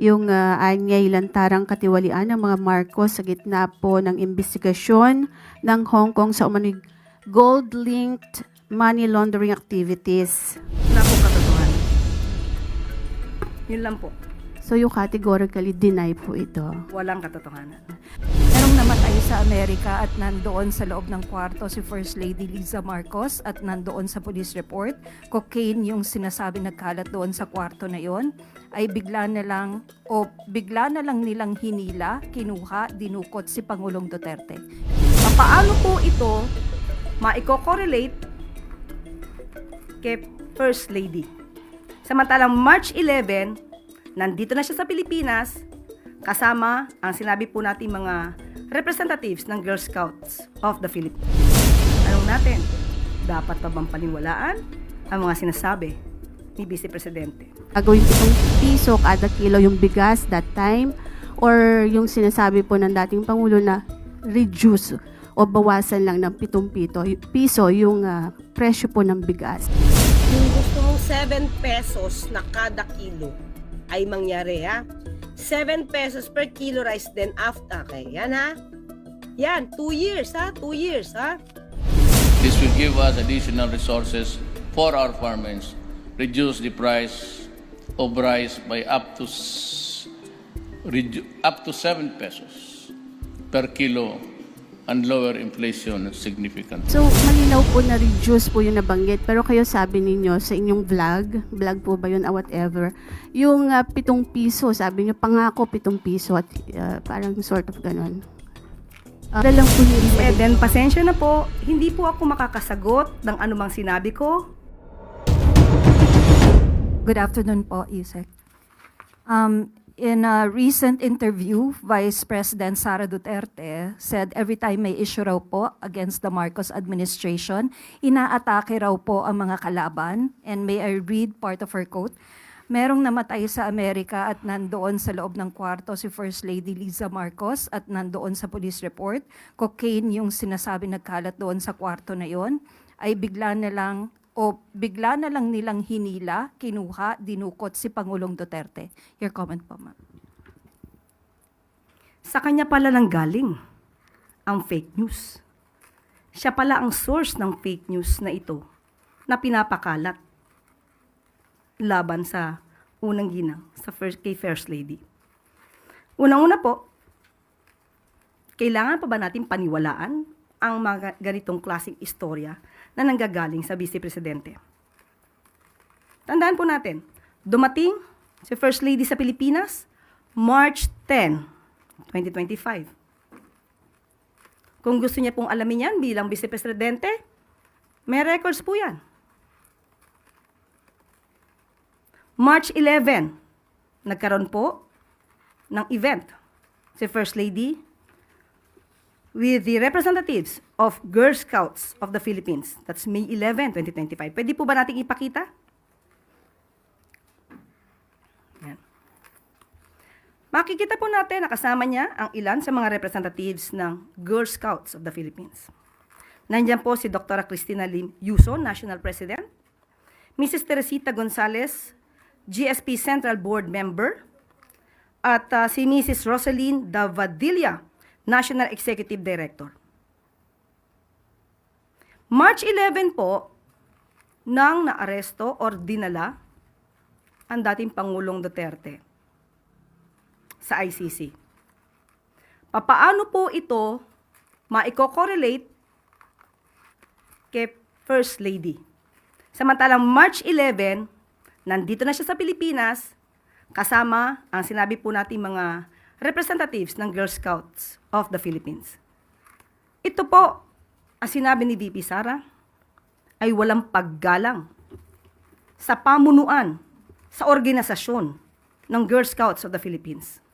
yung uh, anyay lantarang katiwalian ng mga Marcos sa gitna po ng investigasyon ng Hong Kong sa umano'y gold-linked money laundering activities. Wala po katotohanan. Yun lang po. So you categorically deny po ito. Walang katotohanan. Namatay sa Amerika at nandoon sa loob ng kwarto si First Lady Liza Marcos at nandoon sa police report. Cocaine yung sinasabi nagkalat doon sa kwarto na yon ay bigla na lang o bigla na lang nilang hinila, kinuha, dinukot si Pangulong Duterte. Paano po ito maiko-correlate kay First Lady? Samantalang March 11, nandito na siya sa Pilipinas, kasama ang sinabi po natin mga representatives ng Girl Scouts of the Philippines. Anong natin? Dapat pa bang paniwalaan ang mga sinasabi ni Vice Presidente? Gagawin pitong piso kada kilo yung bigas that time or yung sinasabi po ng dating Pangulo na reduce o bawasan lang ng pitong pito, piso yung ah, presyo po ng bigas. Kung gusto mong 7 pesos na kada kilo ay mangyari ha. 7 pesos per kilo rice then after. Okay, yan ha. Yan, 2 years ha. 2 years ha. This will give us additional resources for our farmers, reduce the price of rice by up to up to 7 pesos per kilo and lower inflation significantly. So, malinaw po na reduce po yung nabanggit. Pero kayo sabi ninyo sa inyong vlog, vlog po ba yun or whatever, yung ah, pitong piso, sabi nyo, pangako pitong piso at ah, parang sort of ganun. Uh, lang po hindi Eh, then, pasensya na po, hindi po ako makakasagot ng anumang sinabi ko Good afternoon po, Isek. Um, in a recent interview, Vice President Sara Duterte said every time may issue raw po against the Marcos administration, inaatake raw po ang mga kalaban. And may I read part of her quote? Merong namatay sa Amerika at nandoon sa loob ng kwarto si First Lady Liza Marcos at nandoon sa police report. Cocaine yung sinasabi nagkalat doon sa kwarto na yon ay bigla na lang o bigla na lang nilang hinila, kinuha, dinukot si Pangulong Duterte. Your comment po, ma'am. Sa kanya pala nang galing ang fake news. Siya pala ang source ng fake news na ito na pinapakalat laban sa unang ginang sa first, kay First Lady. Unang-una po, kailangan pa ba natin paniwalaan ang mga ganitong klaseng istorya na nanggagaling sa Vice Presidente? Tandaan po natin, dumating si First Lady sa Pilipinas March 10, 2025. Kung gusto niya pong alamin yan bilang Vice Presidente, may records po yan. March 11, nagkaroon po ng event si First Lady with the representatives of Girl Scouts of the Philippines. That's May 11, 2025. Pwede po ba nating ipakita? Yan. Makikita po natin na kasama niya ang ilan sa mga representatives ng Girl Scouts of the Philippines. Nandiyan po si Dr. Cristina Lim Yuso, National President, Mrs. Teresita Gonzalez, GSP Central Board Member, at uh, si Mrs. Rosaline Davadilla, National Executive Director. March 11 po, nang naaresto or dinala ang dating Pangulong Duterte sa ICC. Papaano po ito maiko-correlate kay First Lady? Samantalang March 11, nandito na siya sa Pilipinas, kasama ang sinabi po natin mga representatives ng Girl Scouts of the Philippines. Ito po, ang sinabi ni VP Sara, ay walang paggalang sa pamunuan, sa organisasyon ng Girl Scouts of the Philippines.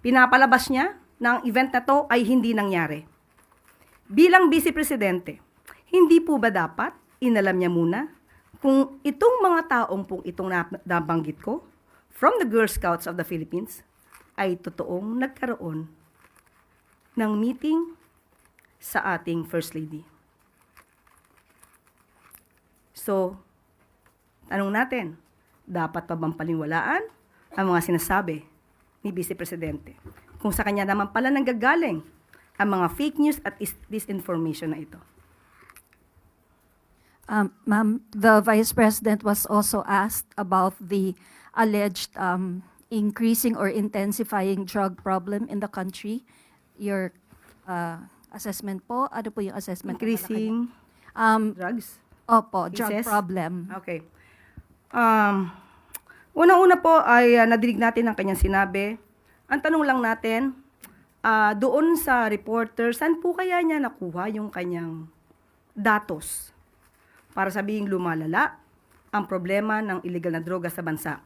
Pinapalabas niya na ang event na to ay hindi nangyari. Bilang Vice Presidente, hindi po ba dapat inalam niya muna kung itong mga taong pong itong nabanggit ko from the Girl Scouts of the Philippines ay totoong nagkaroon ng meeting sa ating First Lady. So, tanong natin, dapat pa bang paniwalaan ang mga sinasabi ni Vice Presidente. Kung sa kanya naman pala nanggagaling ang mga fake news at is- disinformation na ito. Um, Ma'am, the Vice President was also asked about the alleged um, increasing or intensifying drug problem in the country. Your uh, assessment po, ano po yung assessment? Increasing? Um, drugs. opo, drug Cases? problem. Okay. Um, Una-una po ay uh, nadinig natin ang kanyang sinabi. Ang tanong lang natin, ah, doon sa reporter, saan po kaya niya nakuha yung kanyang datos para sabihing lumalala ang problema ng illegal na droga sa bansa?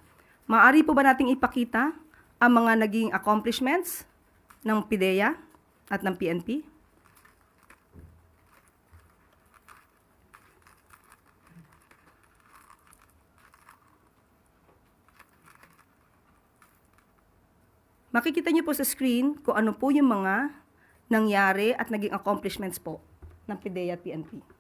Maari po ba nating ipakita ang mga naging accomplishments ng PIDEA at ng PNP? Makikita niyo po sa screen kung ano po yung mga nangyari at naging accomplishments po ng PIDEA at PNP.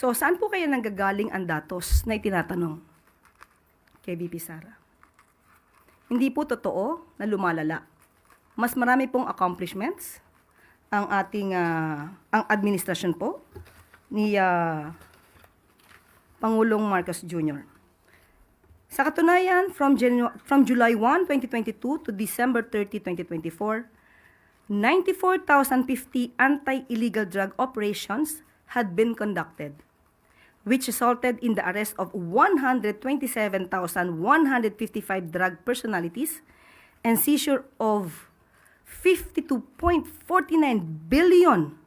So, saan po kaya nanggagaling ang datos na itinatanong kay VP Sara? Hindi po totoo na lumalala. Mas marami pong accomplishments ang ating ah, ang administrasyon po ni ah, Pangulong Marcos Jr. Sa katunayan, from, Janu- from July 1, 2022 to December 30, 2024, 94,050 anti-illegal drug operations had been conducted, which resulted in the arrest of 127,155 drug personalities and seizure of 52.49 billion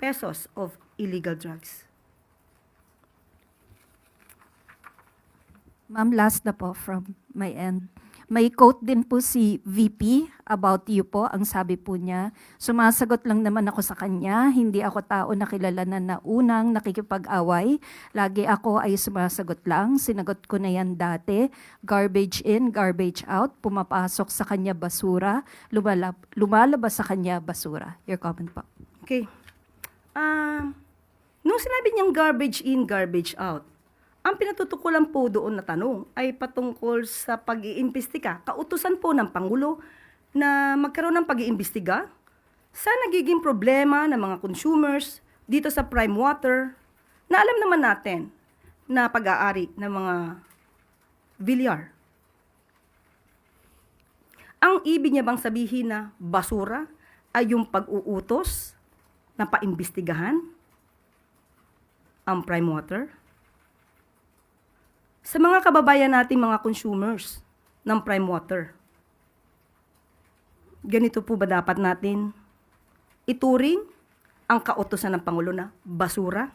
pesos of illegal drugs. Ma'am, last na po from my end. May quote din po si VP about you po. Ang sabi po niya, sumasagot lang naman ako sa kanya. Hindi ako tao na kilala na naunang nakikipag-away. Lagi ako ay sumasagot lang. Sinagot ko na yan dati. Garbage in, garbage out. Pumapasok sa kanya basura. Lumalab- lumalabas sa kanya basura. Your comment po. Okay. Um, nung sinabi niyang garbage in, garbage out, ang pinatutukulan po doon na tanong ay patungkol sa pag-iimbestiga. Kautusan po ng Pangulo na magkaroon ng pag-iimbestiga sa nagiging problema ng mga consumers dito sa prime water na alam naman natin na pag-aari ng mga Villar. Ang ibig niya bang sabihin na basura ay yung pag-uutos na paimbestigahan ang prime water? Sa mga kababayan nating mga consumers ng prime water, ganito po ba dapat natin ituring ang kautosan ng Pangulo na basura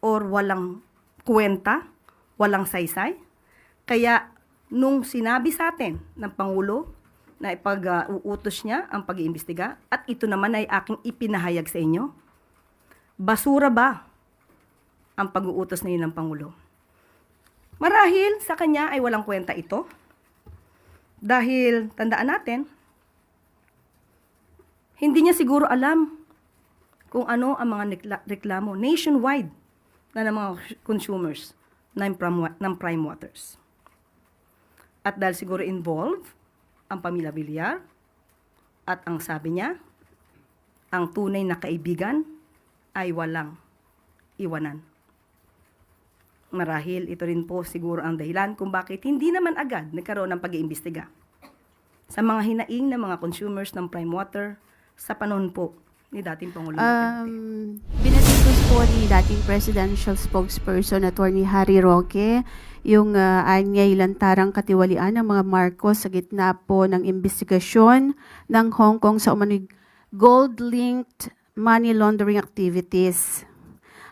or walang kwenta, walang saysay? Kaya nung sinabi sa atin ng Pangulo na ipag-uutos niya ang pag-iimbestiga at ito naman ay aking ipinahayag sa inyo, basura ba ang pag-uutos na ng Pangulo? Marahil sa kanya ay walang kwenta ito. Dahil, tandaan natin, hindi niya siguro alam kung ano ang mga reklamo nationwide na ng mga consumers ng prime, wa- ng prime waters. At dahil siguro involved ang pamilya Villar at ang sabi niya, ang tunay na kaibigan ay walang iwanan. Marahil ito rin po siguro ang dahilan kung bakit hindi naman agad nagkaroon ng pag-iimbestiga sa mga hinaing ng mga consumers ng prime water sa panahon po ni dating Pangulong. Um, binatitos po ni dating presidential spokesperson Attorney Harry Roque yung uh, anyay lantarang katiwalian ng mga Marcos sa gitna po ng investigasyon ng Hong Kong sa umano'y gold-linked money laundering activities.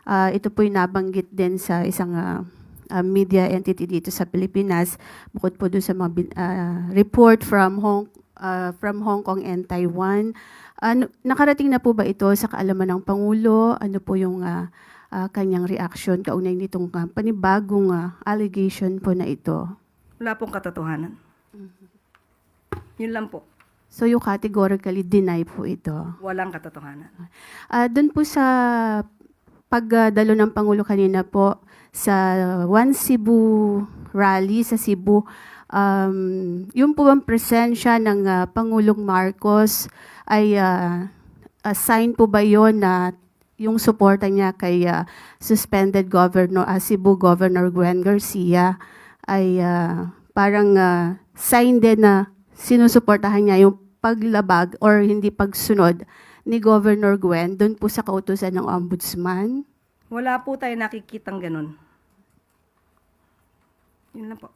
Ah, ito po yung nabanggit din sa isang ah, ah, media entity dito sa Pilipinas bukod po doon sa mga ah, report from Hong ah, from Hong Kong and Taiwan. Ano, nakarating na po ba ito sa kaalaman ng Pangulo? Ano po yung ah, ah, kanyang reaction kaugnay nitong ah, panibagong ah, allegation po na ito? Wala pong katotohanan. Yun lang po. So you categorically deny po ito. Walang katotohanan. Ah, doon po sa pagdalo ng Pangulo kanina po sa One Cebu rally sa Cebu, um, yung po ang presensya ng ah, Pangulong Marcos. Ay ah, ah, sign po ba yon na yung suporta niya kay ah, suspended governor ah, Cebu Governor Gwen Garcia? Ay ah, parang ah, sign din na sinusuportahan niya yung paglabag or hindi pagsunod ni Governor Gwen doon po sa kautusan ng ombudsman. Wala po tayo nakikitang ganun. Yun lang po.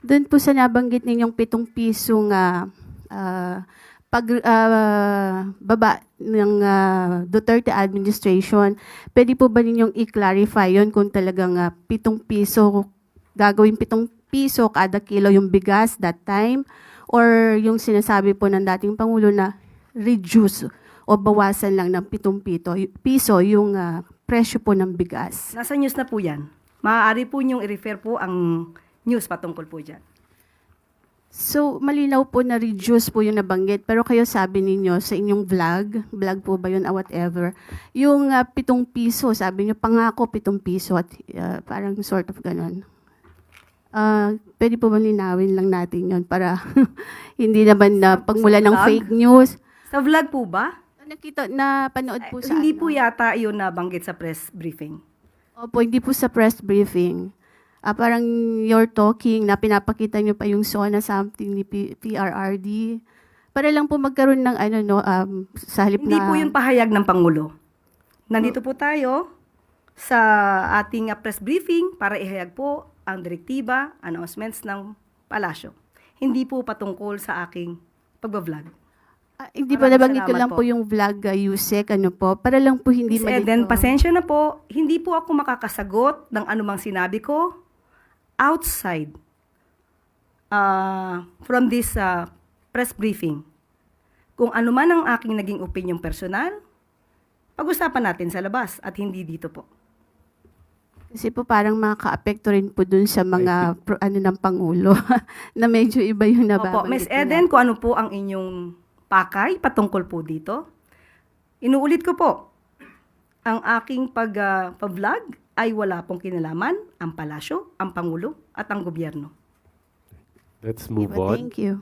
Doon po sa nabanggit ninyong pitong pisong ah, ah, pag ah, baba ng ah, Duterte administration, pwede po ba ninyong i-clarify yon kung talagang ah, pitong piso, gagawin pitong piso kada kilo yung bigas that time? Or yung sinasabi po ng dating Pangulo na reduce o bawasan lang ng pitong pito, piso yung ah, presyo po ng bigas? Nasa news na po yan. Maaari po niyong i-refer po ang news patungkol po dyan. So, malinaw po na reduce po yung nabanggit. Pero kayo sabi ninyo sa inyong vlog, vlog po ba yun or whatever, yung ah, pitong piso, sabi niyo pangako pitong piso at ah, parang sort of ganun. Ah, pwede po ba linawin lang natin yun para hindi naman na pagmula ng vlog? fake news. Sa vlog po ba? Nakita, na panood po sa Hindi ano? po yata yun nabanggit sa press briefing. Opo, hindi po sa press briefing. Ah, parang you're talking na pinapakita niyo pa yung SONA something ni P- PRRD. Para lang po magkaroon ng ano no um, sa halip Hindi na po yun pahayag ng Pangulo. Nandito po tayo sa ating uh, press briefing para ihayag po ang direktiba, announcements ng palasyo. Hindi po patungkol sa aking pagbablog. Ah, hindi po Maraming nabanggit ko salamat lang po. po. yung vlog uh, Yusek ano po para lang po hindi Miss malito. Eden, pasensya na po, hindi po ako makakasagot ng anumang sinabi ko outside uh, from this uh, press briefing. Kung ano man ang aking naging opinion personal, pag-usapan natin sa labas at hindi dito po. Kasi po parang makaka-apekto rin po dun sa mga pro, ano ng pangulo na medyo iba yung Opo, nababanggit. Miss nila. Eden, kung ano po ang inyong pakay patungkol po dito, inuulit ko po, ang aking pag, ah, pag-vlog ay wala pong kinalaman ang palasyo, ang pangulo, at ang gobyerno. Let's Okay move on. Thank you.